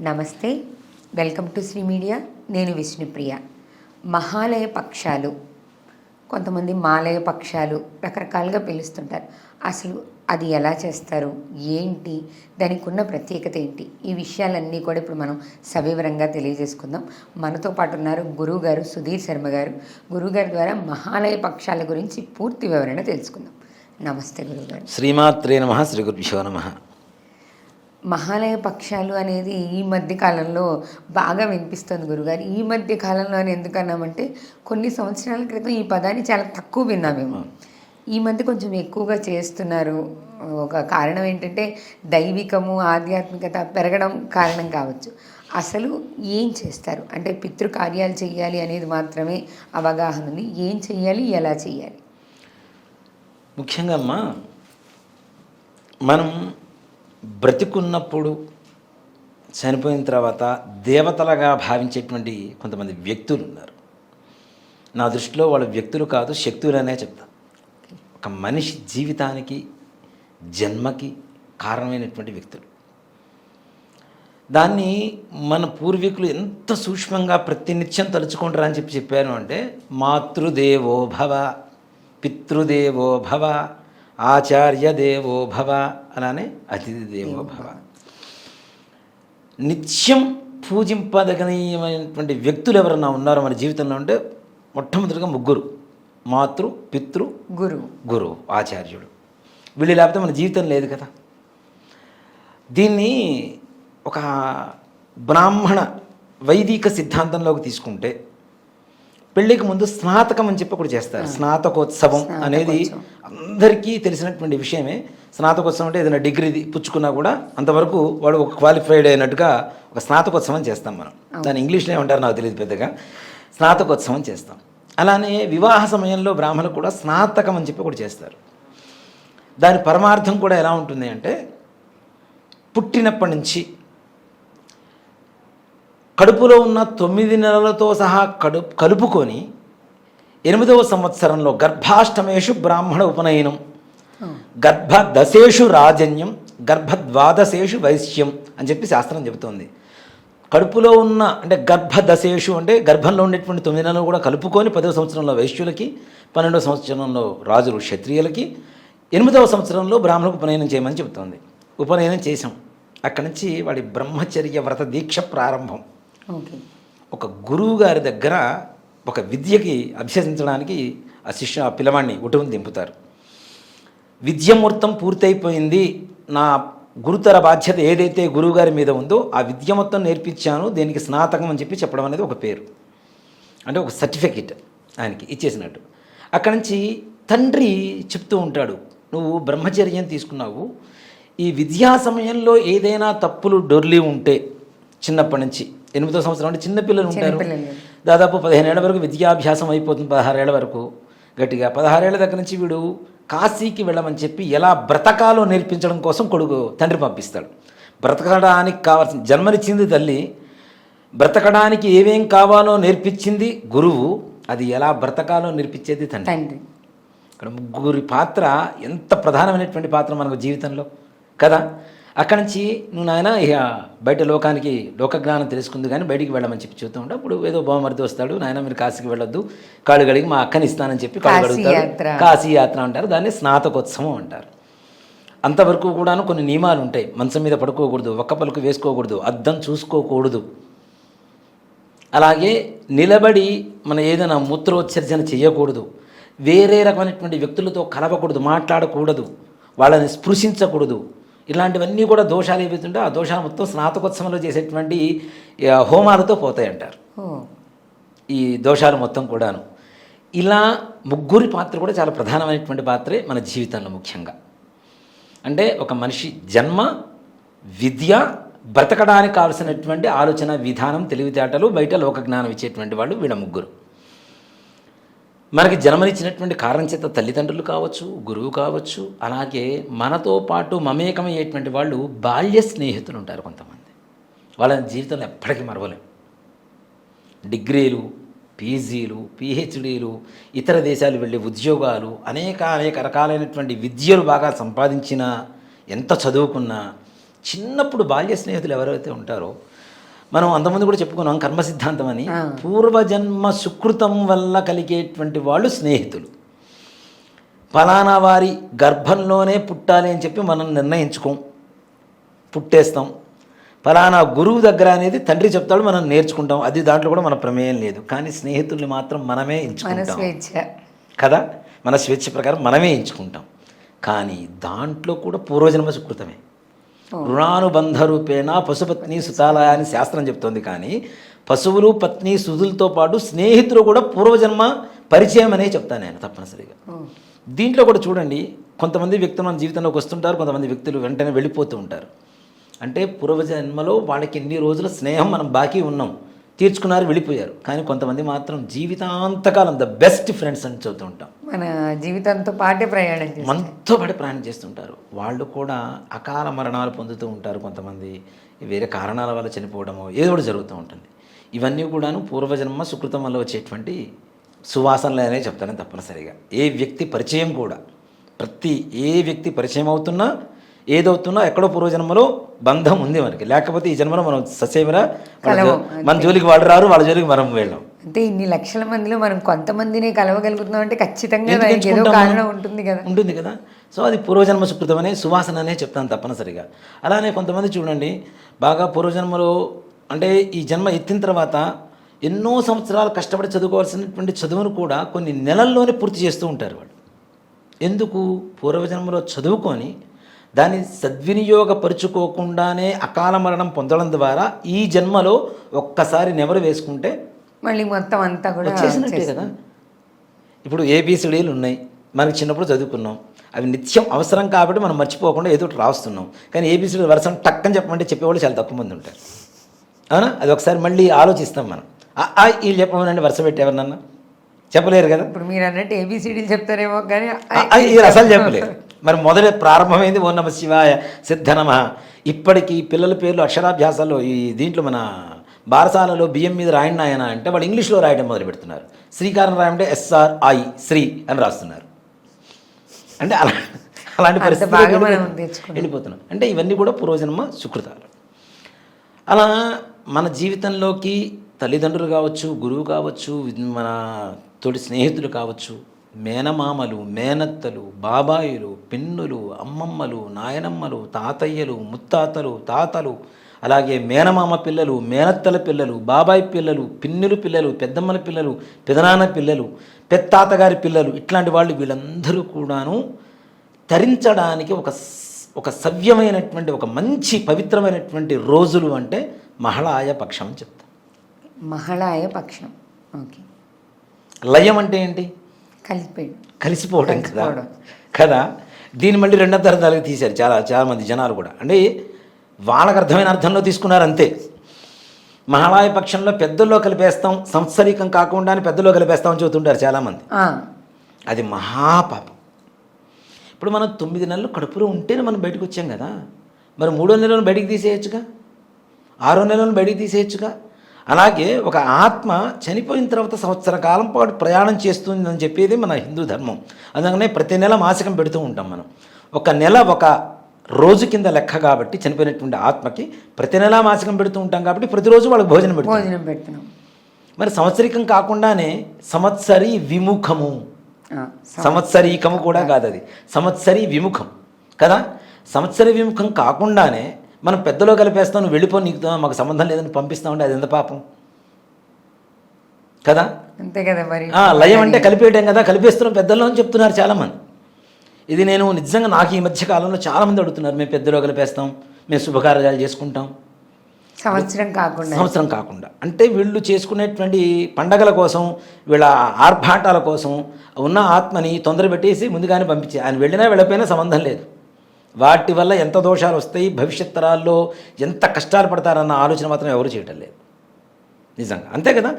నమస్తే. Welcome to Shri media. నేను విష్ణుప్రియ. మహాలయ పక్షాలు. కొంతమంది మాలయ పక్షాలు రకరకాలుగా పిలుస్తుంటారు. అసలు అది ఎలా చేస్తారు? ఏంటి? దానికి ఉన్న ప్రత్యేకత ఏంటి? ఈ విషయాలన్నీ కూడా ఇప్పుడు మనం సవివరంగా తెలియజేసుకుందాం. మనతో పాటు ఉన్నారు గురువు గారు సుధీర్ శర్మ గారు. గురువుగారి ద్వారా మహాలయ పక్షాల గురించి పూర్తి వివరణ తెలుసుకుందాం. నమస్తే గురుగారు శ్రీమాత్రే నమ శ్రీ గురుభ్యో నమ. మహాలయ పక్షాలు అనేది ఈ మధ్య కాలంలో బాగా వినిపిస్తుంది గురుగారు. ఈ మధ్య కాలంలో అని ఎందుకన్నామంటే కొన్ని సంవత్సరాల క్రితం ఈ పదాన్ని చాలా తక్కువ విన్నామేమో. ఈ మధ్య కొంచెం ఎక్కువగా చేస్తున్నారు. ఒక కారణం ఏంటంటే దైవికము ఆధ్యాత్మికత పెరగడం కారణం కావచ్చు. అసలు ఏం చేస్తారు? అంటే పితృ కార్యాలు చేయాలి అనేది మాత్రమే అవగాహన ఉంది. ఏం చేయాలి? ఎలా చేయాలి? ముఖ్యంగా అమ్మా మనం బ్రతికున్నప్పుడు చనిపోయిన తర్వాత దేవతలుగా భావించేటువంటి కొంతమంది వ్యక్తులు ఉన్నారు నా దృష్టిలో వాళ్ళు వ్యక్తులు కాదు శక్తులనే చెప్తా. ఒక మనిషి జీవితానికి జన్మకి కారణమైనటువంటి వ్యక్తులు. దాన్ని మన పూర్వీకులు ఎంత సూక్ష్మంగా ప్రతినిత్యం తలుచుకుంటారని అని చెప్పి చెప్పాను అంటే మాతృదేవో భవ పితృదేవో భవ ఆచార్య దేవో భవ అలానే అతిథి దేవో భవ. నిత్యం పూజింపదగనీయమైనటువంటి వ్యక్తులు ఎవరన్నా ఉన్నారో మన జీవితంలో అంటే మొట్టమొదటిగా ముగ్గురు. మాతృ పితృ గురువు గురువు ఆచార్యుడు. వీళ్ళు లేకపోతే మన జీవితం లేదు కదా. దీన్ని ఒక బ్రాహ్మణ వైదిక సిద్ధాంతంలోకి తీసుకుంటే పెళ్ళికి ముందు స్నాతకం అని చెప్పి ఒకటి చేస్తారు. స్నాతకోత్సవం అనేది అందరికీ తెలిసినటువంటి విషయమే. స్నాతకోత్సవం అంటే ఏదైనా డిగ్రీ పుచ్చుకున్నా కూడా అంతవరకు వాడు ఒక క్వాలిఫైడ్ అయినట్టుగా ఒక స్నాతకోత్సవం చేస్తాం మనం. దాని ఇంగ్లీష్లో ఏమంటారు నాకు తెలియదు పెద్దగా. స్నాతకోత్సవం చేస్తాం. అలానే వివాహ సమయంలో బ్రాహ్మణులు కూడా స్నాతకం అని చెప్పి ఒకటి చేస్తారు. దాని పరమార్థం కూడా ఎలా ఉంటుంది అంటే పుట్టినప్పటి నుంచి కడుపులో ఉన్న తొమ్మిది నెలలతో సహా కడు కలుపుకొని ఎనిమిదవ సంవత్సరంలో గర్భాష్టమేషు బ్రాహ్మణ ఉపనయనం. గర్భదశేషు రాజన్యం గర్భద్వాదశేషు వైశ్యం అని చెప్పి శాస్త్రం చెబుతోంది. కడుపులో ఉన్న అంటే గర్భదశేషు అంటే గర్భంలో ఉండేటువంటి తొమ్మిది నెలలు కూడా కలుపుకొని పదవ సంవత్సరంలో వైశ్యులకి పన్నెండవ సంవత్సరంలో రాజులు క్షత్రియులకి ఎనిమిదవ సంవత్సరంలో బ్రాహ్మణులకు ఉపనయనం చేయమని చెబుతోంది. ఉపనయనం చేసాం అక్కడి నుంచి వాడి బ్రహ్మచర్య వ్రత దీక్ష ప్రారంభం. ఒక గురువు గారి దగ్గర ఒక విద్యకి అభ్యసించడానికి ఆ శిష్యు ఆ పిల్లవాడిని ఉటువుని దింపుతారు. విద్యమూర్తం పూర్తయిపోయింది. నా గురుతర బాధ్యత ఏదైతే గురువుగారి మీద ఉందో ఆ విద్య మొత్తం నేర్పించాను. దీనికి స్నాతకం అని చెప్పి చెప్పడం అనేది ఒక పేరు. అంటే ఒక సర్టిఫికెట్ ఆయనకి ఇచ్చేసినట్టు. అక్కడి నుంచి తండ్రి చెప్తూ ఉంటాడు నువ్వు బ్రహ్మచర్యం తీసుకున్నావు. ఈ విద్యా సమయంలో ఏదైనా తప్పులు డొర్లి ఉంటే చిన్నప్పటి నుంచి ఎనిమిదో సంవత్సరం అంటే చిన్నపిల్లలు ఉంటారు. దాదాపు పదిహేను ఏళ్ళ వరకు విద్యాభ్యాసం అయిపోతుంది పదహారేళ్ళ వరకు. గట్టిగా పదహారేళ్ళ దగ్గర నుంచి వీడు కాశీకి వెళ్ళమని చెప్పి ఎలా బ్రతకాలో నేర్పించడం కోసం కొడుకు తండ్రి పంపిస్తాడు. బ్రతకడానికి కావాల్సిన జన్మనిచ్చింది తల్లి బ్రతకడానికి ఏమేం కావాలో నేర్పించింది గురువు అది ఎలా బ్రతకాలో నేర్పించేది తండ్రి. తండ్రి. ఇక్కడ ముగ్గురి పాత్ర ఎంత ప్రధానమైనటువంటి పాత్ర మనకు జీవితంలో కదా? అక్కడి నుంచి నువ్వు నాయన ఇక బయట లోకానికి లోక జ్ఞానం తెలుసుకుంది కానీ బయటికి వెళ్ళమని చెప్పి చెబుతూ ఉంటే అప్పుడు ఏదో బహుమరిది వస్తాడు. నాయన మీరు కాశీకి వెళ్ళొద్దు. కాళ్ళు గడిగి మా అక్కని ఇస్తానని చెప్పి కాళ్ళు కాశీ గడుగుతాడు యాత్ర. కాశీ యాత్ర అంటారు. దాన్ని స్నాతకోత్సవం అంటారు. అంతవరకు కూడాను కొన్ని నియమాలు ఉంటాయి. మంచం మీద పడుకోకూడదు ఒక్క పలుకు వేసుకోకూడదు అద్దం చూసుకోకూడదు. అలాగే నిలబడి మన ఏదైనా మూత్రోత్సర్జన చేయకూడదు వేరే రకమైనటువంటి వ్యక్తులతో కలవకూడదు మాట్లాడకూడదు వాళ్ళని స్పృశించకూడదు. ఇలాంటివన్నీ కూడా దోషాలు ఏవైతుంటే ఆ దోషాలు మొత్తం స్నాతకోత్సవంలో చేసేటువంటి హోమాలతో పోతాయి అంటారు ఈ దోషాలు మొత్తం కూడాను. ఇలా ముగ్గురి పాత్ర కూడా చాలా ప్రధానమైనటువంటి పాత్రే మన జీవితంలో ముఖ్యంగా. అంటే ఒక మనిషి జన్మ విద్య బ్రతకడానికి కావలసినటువంటి ఆలోచన విధానం తెలివితేటలు బయట లోక జ్ఞానం ఇచ్చేటువంటి వాళ్ళు వీళ్ళ ముగ్గురు. మనకి జన్మనిచ్చినటువంటి కారణం చేత తల్లిదండ్రులు కావచ్చు గురువు కావచ్చు అలాగే మనతో పాటు మమేకమయ్యేటువంటి వాళ్ళు బాల్య స్నేహితులు ఉంటారు కొంతమంది. వాళ్ళని జీవితంలో ఎప్పటికీ మరవలేం. డిగ్రీలు పీజీలు పిహెచ్డీలు ఇతర దేశాలు వెళ్ళే ఉద్యోగాలు అనేక అనేక రకాలైనటువంటి విద్యలు బాగా సంపాదించిన ఎంత చదువుకున్నా చిన్నప్పుడు బాల్య స్నేహితులు ఎవరైతే ఉంటారో మనం అంతమంది కూడా చెప్పుకున్నాం కర్మ సిద్ధాంతం అని. పూర్వజన్మ సుకృతం వల్ల కలిగేటువంటి వాళ్ళు స్నేహితులు. ఫలానా వారి గర్భంలోనే పుట్టాలి అని చెప్పి మనం నిర్ణయించుకోం. పుట్టేస్తాం. ఫలానా గురువు దగ్గర అనేది తండ్రి చెప్తాడు మనం నేర్చుకుంటాం. అది దాంట్లో కూడా మన ప్రమేయం లేదు. కానీ స్నేహితుల్ని మాత్రం మనమే మన ఎంచుకుంటాం స్వేచ్ఛ కదా? మన స్వేచ్ఛ ప్రకారం మనమే ఎంచుకుంటాం. కానీ దాంట్లో కూడా పూర్వజన్మ సుకృతమే. రుణానుబంధ రూపేణ పశుపత్ని సుతాలయ అని శాస్త్రం చెప్తోంది కానీ పశువులు పత్ని సుధులతో పాటు స్నేహితులు కూడా పూర్వజన్మ పరిచయం అనే చెప్తాను నేను తప్పనిసరిగా. దీంట్లో కూడా చూడండి కొంతమంది వ్యక్తులు మన జీవితంలోకి వస్తుంటారు కొంతమంది వ్యక్తులు వెంటనే వెళ్ళిపోతూ ఉంటారు. అంటే పూర్వజన్మలో వాళ్ళకి ఎన్ని రోజుల స్నేహం మనం బాకీ ఉన్నాం. తీర్చుకున్నారు వెళ్ళిపోయారు. కానీ కొంతమంది మాత్రం జీవితాంతకాలం ద బెస్ట్ ఫ్రెండ్స్ అని చెబుతూ ఉంటాం. మన జీవితంతో పాటే ప్రయాణం మనతో పాటు ప్రయాణం చేస్తుంటారు. వాళ్ళు కూడా అకాల మరణాలు పొందుతూ ఉంటారు కొంతమంది. వేరే కారణాల వల్ల చనిపోవడమో ఏదో ఒకటి జరుగుతూ ఉంటుంది. ఇవన్నీ కూడాను పూర్వజన్మ సుకృతం వల్ల వచ్చేటువంటి సువాసనలు అనే చెప్తాను తప్పనిసరిగా. ఏ వ్యక్తి పరిచయం కూడా ప్రతి ఏ వ్యక్తి పరిచయం అవుతున్నా ఏదవుతున్నా ఎక్కడో పూర్వజన్మలో బంధం ఉంది మనకి. లేకపోతే ఈ జన్మలో మనం ససేమిరా మన జోలికి వాళ్ళు రారు వాళ్ళ జోలికి మనం వెళ్ళాం. అంటే ఇన్ని లక్షల మందిలో మనం కొంతమందినే కలవగలుగుతున్నాం అంటే ఖచ్చితంగా ఏదో కారణం? ఉంటుంది కదా. ఉంటుంది కదా. సో అది పూర్వజన్మ సుకృతం అనే సువాసన అనే చెప్తాను తప్పనిసరిగా. అలానే కొంతమంది చూడండి బాగా పూర్వజన్మలో అంటే ఈ జన్మ ఎత్తిన తర్వాత ఎన్నో సంవత్సరాలు కష్టపడి చదువుకోవాల్సినటువంటి చదువును కూడా కొన్ని నెలల్లోనే పూర్తి చేస్తూ ఉంటారు వాళ్ళు. ఎందుకు? పూర్వజన్మలో చదువుకొని దాన్ని సద్వినియోగపరుచుకోకుండానే అకాల మరణం పొందడం ద్వారా ఈ జన్మలో ఒక్కసారి నెమరు వేసుకుంటే మళ్ళీ మొత్తం అంతా కూడా వచ్చేసినట్టే కదా. ఇప్పుడు ఏబిసిడీలు ఉన్నాయి. మనకి చిన్నప్పుడు చదువుకున్నాం. అవి నిత్యం అవసరం కాబట్టి మనం మర్చిపోకుండా ఏదో ఒకటి రాస్తున్నాం. కానీ ఏబిసిడీ వరుస టక్కని చెప్పమంటే చెప్పేవాళ్ళు చాలా తక్కువ మంది ఉంటారు. అవునా? అది ఒకసారి మళ్ళీ ఆలోచిస్తాం మనం. వీళ్ళు చెప్పమనండి వరుస పెట్టి ఎవరినన్నా? చెప్పలేరు కదా? ఇప్పుడు మీరు అన్నట్టు ఏబిసిడీలు చెప్తారేమో కానీ అసలు చెప్పలేరు. మరి మొదటి ప్రారంభమైంది ఓ నమ శివాయ సిద్ధనమ ఇప్పటికీ పిల్లల పేర్లు అక్షరాభ్యాసాల్లో ఈ దీంట్లో మన బారసాలలో బియ్యం మీద రాయండి ఆయన అంటే వాళ్ళు ఇంగ్లీష్లో రాయడం మొదలు పెడుతున్నారు. శ్రీకారం రాయమంటే ఎస్ఆర్ ఐ శ్రీ అని రాస్తున్నారు. అంటే అలా అలాంటి పరిస్థితి. వెళ్ళిపోతున్నాం. అంటే ఇవన్నీ కూడా పూర్వజన్మ సుకృతాలు. అలా మన జీవితంలోకి తల్లిదండ్రులు కావచ్చు గురువు కావచ్చు మన తోటి స్నేహితులు కావచ్చు మేనమామలు మేనత్తలు బాబాయిలు పిన్నులు అమ్మమ్మలు నాయనమ్మలు తాతయ్యలు ముత్తాతలు తాతలు అలాగే మేనమామ పిల్లలు మేనత్తల పిల్లలు బాబాయ్ పిల్లలు పిన్నులు పిల్లలు పెద్దమ్మల పిల్లలు పెదనాన్న పిల్లలు పెత్తాతగారి పిల్లలు ఇట్లాంటి వాళ్ళు వీళ్ళందరూ కూడాను తరించడానికి ఒక ఒక సవ్యమైనటువంటి ఒక మంచి పవిత్రమైనటువంటి రోజులు అంటే మహళాయ పక్షం అని చెప్తా మహళాయ పక్షం. ఓకే. లయం అంటే ఏంటి? కలిసిపోయాడు కలిసిపోవడం కదా. కదా? దీన్ని మళ్ళీ రెండో తరగతి తీశారు చాలా చాలా మంది జనాలు కూడా. అంటే వాళ్ళకి అర్థమైన అర్థంలో తీసుకున్నారు అంతే. మహాళాయ పక్షంలో పెద్దల్లో కలిపేస్తాం సంవత్సరీకం కాకుండా పెద్దలో కలిపేస్తాం అని చెబుతుంటారు చాలామంది. అది మహాపాపం. ఇప్పుడు మనం తొమ్మిది నెలలు కడుపులో ఉంటేనే మనం బయటకు వచ్చాం కదా? మరి మూడో నెలను బయటికి తీసేయచ్చుగా? ఆరో నెలను బయటికి తీసేయచ్చుగా? అలాగే ఒక ఆత్మ చనిపోయిన తర్వాత సంవత్సర కాలం పాటు ప్రయాణం చేస్తుందని చెప్పేది మన హిందూ ధర్మం. అందుకనే ప్రతి నెల మాసికం పెడుతూ ఉంటాం మనం. ఒక నెల ఒక రోజు కింద లెక్క కాబట్టి చనిపోయినటువంటి ఆత్మకి ప్రతి నెల మాసికం పెడుతూ ఉంటాం కాబట్టి ప్రతిరోజు వాళ్ళకి భోజనం పెడుతాం భోజనం పెడుతున్నాం. మరి సంవత్సరికం కాకుండానే సంవత్సరి విముఖము. సంవత్సరీకము కూడా కాదు అది సంవత్సరి విముఖం. కదా? సంవత్సరి విముఖం కాకుండానే మనం పెద్దలో కలిపేస్తాం నువ్వు వెళ్ళిపో నీకు మాకు సంబంధం లేదని పంపిస్తామంటే అది ఎంత పాపం? కదా? అంతే కదా మరి. ఆ, లయం అంటే కలిపేయటం కదా కలిపేస్తున్నాం పెద్దల్లో అని చెప్తున్నారు చాలామంది. ఇది నేను నిజంగా నాకు ఈ మధ్య కాలంలో చాలామంది అడుగుతున్నారు మేము పెద్దలో కలిపేస్తాం మేము శుభకార్యాలు చేసుకుంటాం. సంవత్సరం కాకుండా. సంవత్సరం కాకుండా. అంటే వీళ్ళు చేసుకునేటువంటి పండగల కోసం వీళ్ళ ఆర్భాటాల కోసం ఉన్న ఆత్మని తొందర పెట్టేసి ముందుగానే పంపించే ఆయన వెళ్ళినా వెళ్ళకపోయినా సంబంధం లేదు. వాటి వల్ల ఎంత దోషాలు వస్తాయి భవిష్యత్ తరాల్లో ఎంత కష్టాలు పడతారన్న ఆలోచన మాత్రం ఎవరు చేయటం లేదు. నిజంగా. అంతే కదా?